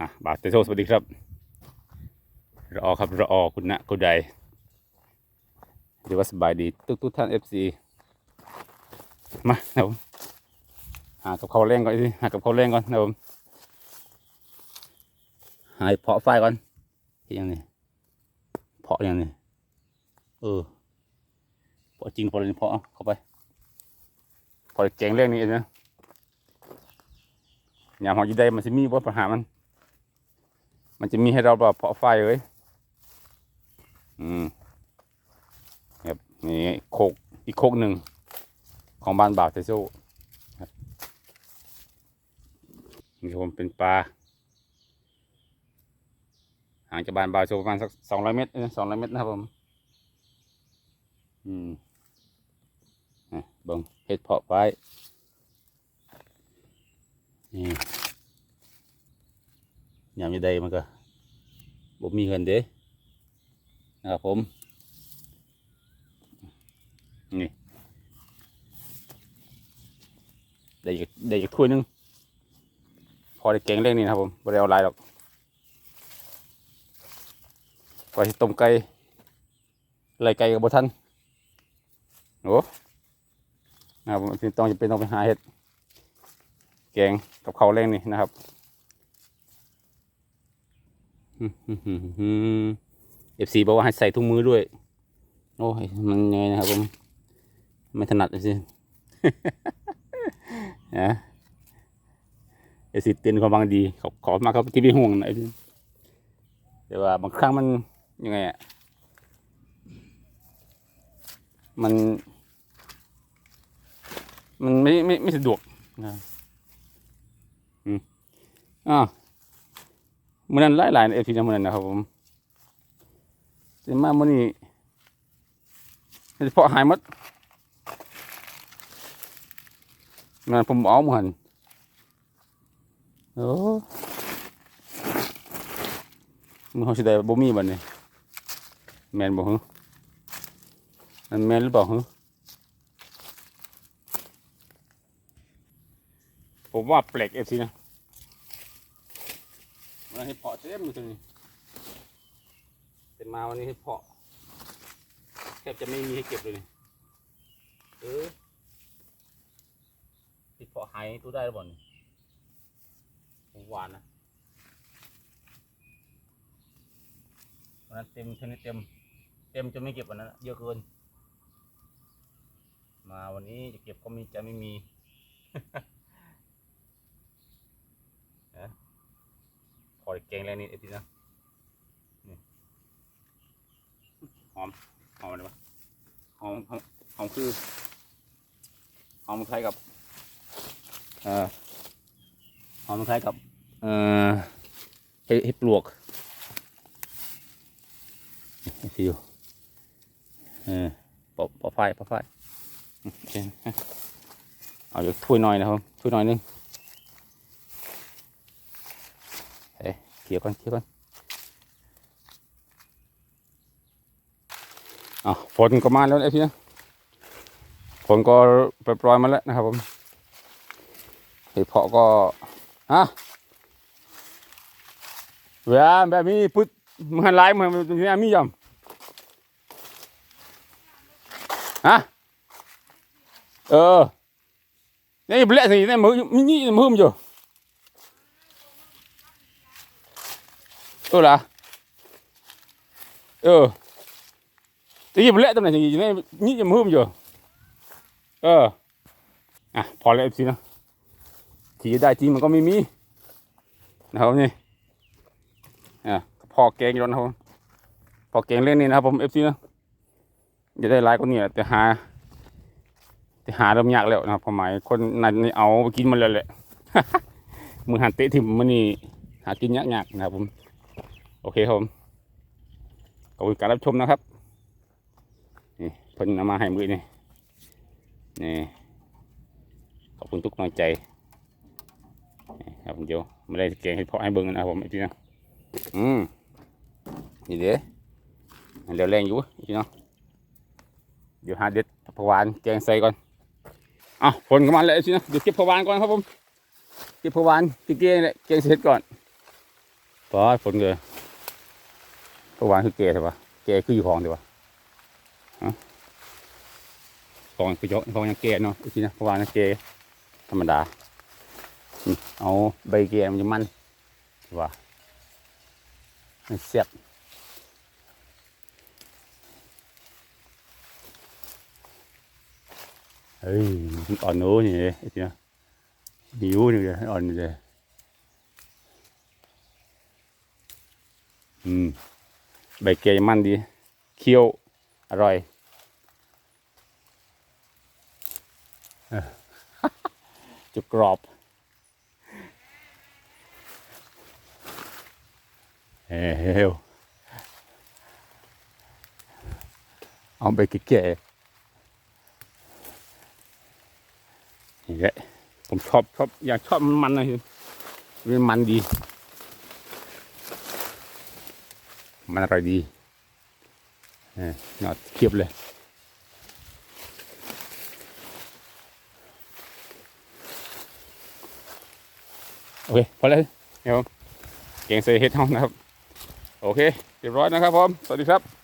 อะบาทเตโซสวัสดีครับรอครับรอคุณนะคุณใดเดี๋ยวว่าสบายดีทุกทุกท่านเอฟซีมาครับหากับเขาวแรงก่อนสิหากับเขาวแรงก่อนนะผมหายเพาะไฟก่อนเฮ็ดยังนี่เพาะยังนี่เออเพาะจริงพอะไรเพาะเข้าไปพอแกงเรื่องนี้เองนะยามหอจีได้มันจะมีว่าปัญหามัน มันจะมีให้เราแบบเพาะไฟเลยอืมครับนี่โคกอีกโคกหนึ่งของบ้านบ่าวเทโซนี่ผมเป็นปลาห่างจากบ้านบ่าวโซประมาณสักสองร้อยเมตรสองร้อยเมตรนะครับผม อืมอะเบิ่งเห็ดเพาะไว้นี่ ยามยี่ใดมันก็บ่มีเงินเด้นะครับผม นี่ ได้อีกได้อีกถ้วยหนึง พอได้แกงเรื่องนี้นะครับผมไม่ได้เอาลายหรอกก็ต้มไก่ไรไก่กับบทันโอ้นะครับผมต้องจะเป็นต้องไปหาเห็ด แกงกับข้าวแรงนี่นะครับ เอฟซีบอกว่าให้ใส่ถุงมือด้วย โอ้ยมันยังไงนะครับผม ไม่ถนัดเลยสินะเอฟซีเตือนความบางดีขอขอมาครับที่เป็นห่วงหน่อยแต่ว่าบางครั้งมันยังไงอะมัน มันไม่ไม่ไม่สะดวกนะอืมอ่า มื่อนั้นหลายหลายเอฟซีนะมื่อนั้นนะครับผมแต่มามื่อนี้เฉพาะหายหมดงานผมเอาหมดโอ้มึงเขาสิได้บ่มีบัดนี้แมนบ่ฮึมันแมนหรือเปล่าฮึผมว่าแปลกเอฟซีนะ ให้เพาะเต็มอยู่ตรงนี้แต่มาวันนี้ให้เพาะแทบจะไม่มีให้เก็บเลยนี่เออที่เพาะหายตัวได้หรือเปล่านี่ผมหวานนะวันนั้นเต็มเท่านี้เต็ม เต็มจนไม่เก็บวันนั้นเยอะเกิน มาวันนี้จะเก็บก็มีจะไม่มี นะพ อดแกงแรงนิดเอฟทีนะหอมหอมอะไรวะหอมหอมหอมคือหอมคล้ายกับเอ่อหอมคล้ายกับเอ่อเห็ดเห็ดปลวกฟิวเออปอปอไฟปอไฟโอเคเอาอยู่ถ้วยหน่อยนะครับถ้วยหน่อยหนึง เขี่ยก่อนเขี่ยก่อนอะฝนก็มาแล้วไอ้พี่นะฝนก็ปล่อยมาแล้วนะครับผมเห็ดเพาะก็ฮะเวลาแบบนี้ปุ๊บมันไล่มันนี่มียอมฮะเออนี่เปลี่ยนสินี่มือนี่มือมันอยู่ เออล่ะเออตีบเละตำแหน่งอย่างนี้นี่นี่จะมืมอยู่เอออะพอแล้วเอฟซีนะที่จะได้จริงมันก็ไม่มีนะครับนี่อะพอแกงอยู่นะครับพอแกงเล่นนี่นะครับผมเอฟซีนะจะได้หลายคนนี้แต่หาแต่หาเริ่มยากแล้วนะครับความหมายคนนั้นเอาไปกินมันแล้วแหละมือหันเตะถิ่มมันนี่หากินยากๆนะครับผม โอเคครับผมขอบคุณการรับชมนะครับนี่เพิ่นเอามาให้มือนี่นี่ขอบคุณทุกกำลังใจครับผมเดี๋ยวไม่ได้เก่งให้เพาะให้เบิ่งนะครับผมไอ้ที่นะอืมนี่เด้เดี๋ยวแรงอยู่ไอ้ที่เนาะเดี๋ยวหาเด็ดผักหวานแกงใส่ก่อนอะฝนก็มาแล้วไอ้ที่นะเดี๋ยวเก็บผวานก่อนครับผมเก็บผักหวานที่เกงแหละแกงเสร็จก่อนปอดฝนเลย ก็วางคือเกใช่ปะเกคืออยู่หองดีวะฮะหองคือเยอะหองยังเกเนาะอีกทีนะเพระวางยังเกธรรมดาเอาใบเกมันจะมันใช่ปะมันเสียบเฮ้ยอ่อนโน้นี่เลยอีกทีนะหิวนี่เลยอ่อนนี่เลยอืม ใบเกยมันดีเคี้ยวอร่อยจะกกรอบเฮ้วเอาไปเก๋ๆนี่แหละผมชอบชอบอยากชอบมันมันนะมันมันดี มันอร่อยดีเออยอดเคียบเลย โอเค พอแล้วเดี๋ยวเก่งใส่เฮ็ดห้องนะครับ โอเค เรียบร้อยนะครับผม สวัสดีครับ